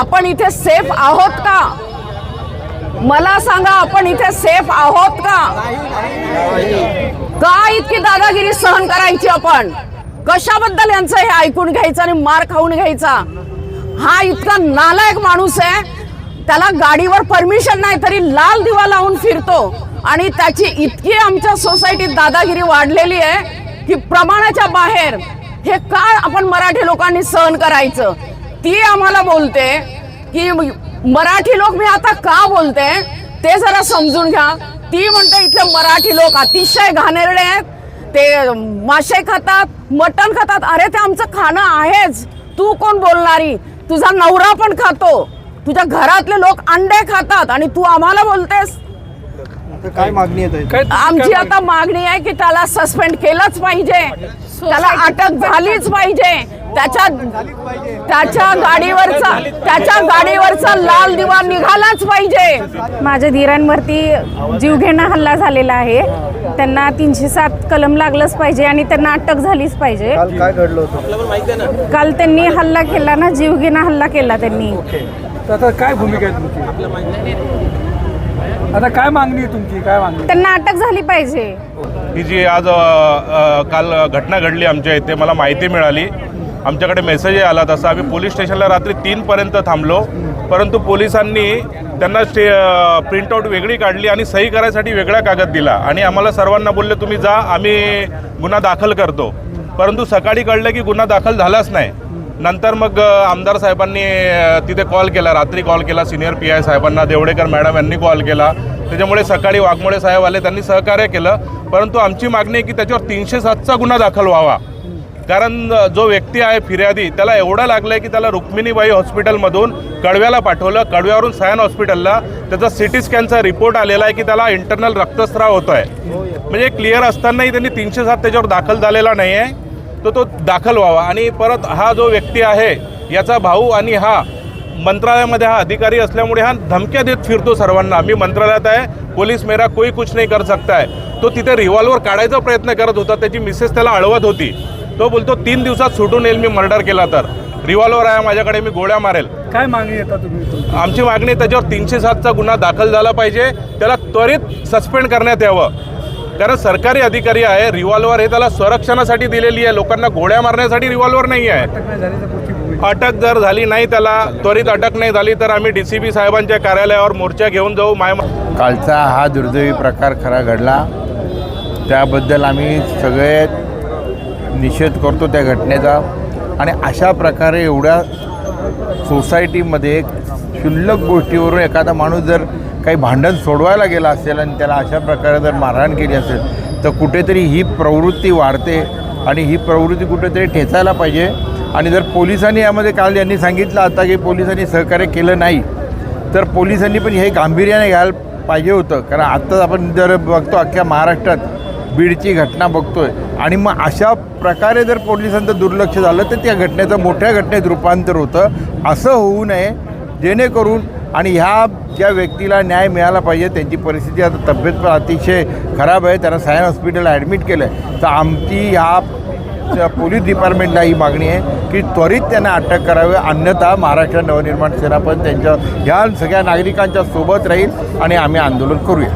आपण इथे सेफ आहोत का? मला सांगा आपण इथे सेफ आहोत का? का इतकी दादागिरी सहन करायची आपण? कशाबद्दल यांचं हे ऐकून घ्यायचं आणि मार खाऊन घ्यायचा? हा इतका नालायक माणूस आहे त्याला गाडीवर परमिशन नाही तरी लाल दिवा लावून फिरतो. आणि त्याची इतकी आमच्या सोसायटीत दादागिरी वाढलेली आहे की प्रमाणाच्या बाहेर हे का आपण मराठी लोकांनी सहन करायचं? ती आम्हाला बोलते की मराठी लोक मी आता का बोलते? ते जरा समजून घ्या. ती म्हणते इथले मराठी लोक अतिशय घाणेरडे आहेत. ते मासे खातात मटण खातात. अरे ते आमचं खाणं आहेच. तू कोण बोलणारी? तुझा नवरा पण खातो. तुझ्या घरातले लोक अंडे खातात आणि तू आम्हाला बोलतेस. काय मागणी येत आहे काय आमची आता मागणी? आहे की त्याला सस्पेंड केलंच पाहिजे. त्याला अटक झालीच पाहिजे. त्याच्या त्याच्या गाडीवरचा त्याच्या गाडीवरचा लाल दिवा निघालाच पाहिजे. माझ्या धीरांवरती जीवघेणा हल्ला झालेला आहे. त्यांना तीनशे सात कलम लागलंच पाहिजे आणि त्यांना अटक झालीच पाहिजे. काल काय घडलं होतं? काल त्यांनी हल्ला केला ना जीवघेणा हल्ला केला त्यांनी. काय भूमिका आहे तुमची? आता काय मागणी आहे तुमची? काय मागणी? त्यांना अटक झाली पाहिजे. ही जी आज अ, अ, काल घटना घडली आमच्या इथे मला माहिती मिळाली. आमच्याकडे मेसेजही आला तसा. आम्ही पोलीस स्टेशनला रात्री तीनपर्यंत थांबलो. परंतु पोलिसांनी त्यांना स्टे प्रिंटआउट वेगळी काढली आणि सही करायसाठी वेगळा कागद दिला. आणि आम्हाला सर्वांना बोलले तुम्ही जा आम्ही गुन्हा दाखल करतो. परंतु सकाळी कळलं की गुन्हा दाखल झालाच नाही. नंतर मग आमदार साहेबांनी तिथे कॉल केला रात्री कॉल केला सिनियर पी आय साहेबांना देवडेकर मॅडम यांनी कॉल केला. त्याच्यामुळे सकाळी वाघमोडे साहेब आले त्यांनी सहकार्य केलं. परंतु आमची मागणी आहे की त्याच्यावर तीनशे सातचा गुन्हा दाखल व्हावा. कारण जो व्यक्ती आहे फिर्यादी त्याला एवढं लागलं आहे की त्याला रुक्मिणीबाई हॉस्पिटलमधून कळव्याला पाठवलं. कळव्यावरून सयान हॉस्पिटलला त्याचा सी टी स्कॅनचा रिपोर्ट आलेला आहे की त्याला इंटरनल रक्तस्राव होतो आहे म्हणजे क्लिअर असतानाही त्यांनी तीनशे सात त्याच्यावर दाखल झालेला नाही आहे तर तो दाखल व्हावा. आणि परत हा जो व्यक्ती आहे याचा भाऊ आणि हा मंत्रालयामध्ये हा अधिकारी असल्यामुळे हा धमक्या देत फिरतो सर्वांना. मी मंत्रालयात आहे पोलीस मेरा कोई कुछ नाही कर सकता है. तो तिथे रिव्हॉल्वर काढायचा प्रयत्न करत होता त्याची मिसेस त्याला अळवत होती. तो बोलतो तीन दिवसात सुटून येईल मी मर्डर केला तर. रिव्हॉल्वर आहे माझ्याकडे मी गोळ्या मारेल. काय मागणी येतात तुम्ही? आमची मागणी आहे, त्याच्यावर तीनशे सातचा गुन्हा दाखल झाला पाहिजे. त्याला त्वरित सस्पेंड करण्यात यावं. कारण सरकारी अधिकारी आहे रिव्हॉल्वर हे त्याला संरक्षणासाठी दिलेली आहे. लोकांना गोळ्या मारण्यासाठी रिव्हॉल्वर नाही आहे. अटक जर झाली नाही त्याला त्वरित अटक नाही झाली तर आम्ही डी सी बी साहेबांच्या कार्यालयावर मोर्चा घेऊन जाऊ. माय कालचा हा दुर्दैवी प्रकार खरा घडला. त्याबद्दल आम्ही सगळे निषेध करतो त्या घटनेचा. आणि अशा प्रकारे एवढ्या सोसायटीमध्ये क्षुल्लक गोष्टीवरून एखादा माणूस जर काही भांडण सोडवायला गेला असेल आणि त्याला अशा प्रकारे जर मारहाण केली असेल तर कुठेतरी ही प्रवृत्ती वाढते आणि ही प्रवृत्ती कुठेतरी ठेचायला पाहिजे. आणि जर पोलिसांनी यामध्ये काल यांनी सांगितलं आता की पोलिसांनी सहकार्य केलं नाही तर पोलिसांनी पण हे गांभीर्याने घ्यायला पाहिजे होतं. कारण आत्ताच आपण जर बघतो अख्ख्या महाराष्ट्रात बीडची घटना बघतोय. आणि मग अशा प्रकारे जर पोलिसांचं दुर्लक्ष झालं तर त्या घटनेचं मोठ्या घटनेत रूपांतर होतं. असं होऊ नये जेणेकरून आणि ह्या ज्या व्यक्तीला न्याय मिळाला पाहिजे त्यांची परिस्थिती आता तब्येत पण अतिशय खराब आहे. त्यांना सायन हॉस्पिटलला ॲडमिट केलं आहे तर आमची ह्या पोलीस डिपार्टमेंटला ही मागणी आहे की त्वरित त्यांना अटक करावी. अन्यथा महाराष्ट्र नवनिर्माण सेना पण त्यांच्या ह्या सगळ्या नागरिकांच्या सोबत राहील आणि आम्ही आंदोलन करूया.